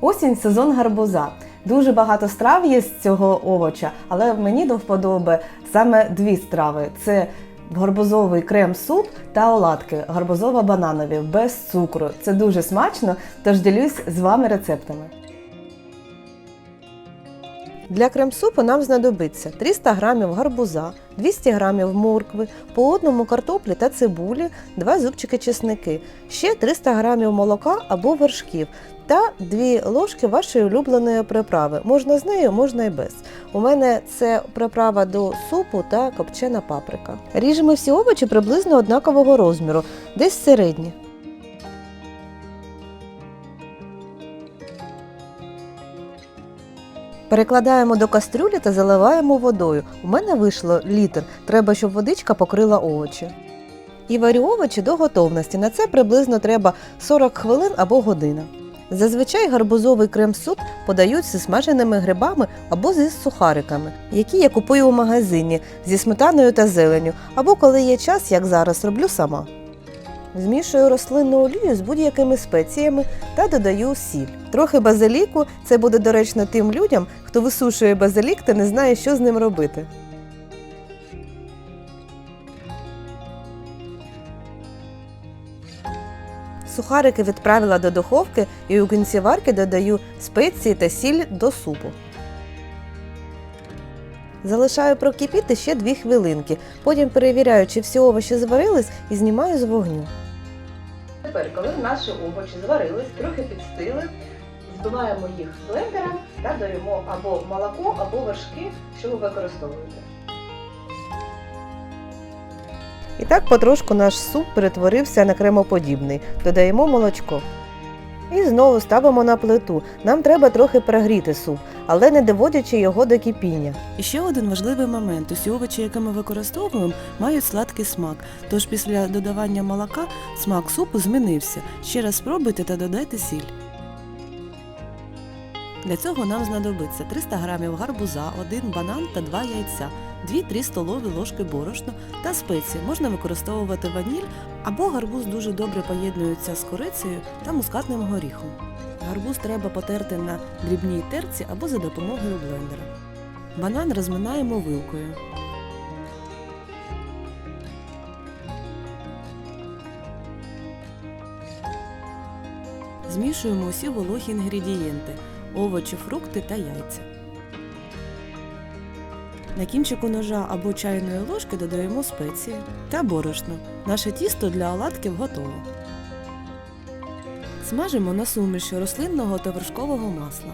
Осінь сезон гарбуза. Дуже багато страв є з цього овоча, але мені до вподоби саме дві страви: це гарбузовий крем-суп та оладки гарбузово-бананові без цукру. Це дуже смачно, тож ділюсь з вами рецептами. Для крем-супу нам знадобиться 300 г гарбуза, 200 г моркви, по одному картоплі та цибулі, 2 зубчики чесники, ще 300 г молока або вершків та 2 ложки вашої улюбленої приправи. Можна з нею, можна і без. У мене це приправа до супу та копчена паприка. Ріжемо всі овочі приблизно однакового розміру, десь середні. Перекладаємо до кастрюлі та заливаємо водою. У мене вийшло літр. Треба, щоб водичка покрила овочі. І варю овочі до готовності. На це приблизно треба 40 хвилин або година. Зазвичай гарбузовий крем-суп подають зі смаженими грибами або зі сухариками, які я купую у магазині зі сметаною та зеленю, або коли є час, як зараз, роблю сама. Змішую рослинну олію з будь-якими спеціями та додаю сіль. Трохи базиліку це буде доречно тим людям, хто висушує базилік та не знає, що з ним робити. Сухарики відправила до духовки і у кінці варки додаю спеції та сіль до супу. Залишаю прокипіти ще 2 хвилинки. Потім перевіряю, чи всі овочі зварились і знімаю з вогню. Тепер, коли наші овочі зварились, трохи підстили, збиваємо їх блендером та додаємо або молоко, або вершки, що ви використовуєте. І так потрошку наш суп перетворився на кремоподібний. Додаємо молочко. І знову ставимо на плиту. Нам треба трохи прогріти суп, але не доводячи його до кипіння. І ще один важливий момент: усі овочі, які ми використовуємо, мають сладкий смак. Тож після додавання молока смак супу змінився. Ще раз спробуйте та додайте сіль. Для цього нам знадобиться 300 г гарбуза, 1 банан та 2 яйця, 2-3 столові ложки борошна та спеції. Можна використовувати ваніль або гарбуз дуже добре поєднується з корицею та мускатним горіхом. Гарбуз треба потерти на дрібній терці або за допомогою блендера. Банан розминаємо вилкою. Змішуємо усі вологі інгредієнти овочі, фрукти та яйця. На кінчику ножа або чайної ложки додаємо спеції та борошно. Наше тісто для оладків готове. Смажимо на суміші рослинного та вершкового масла.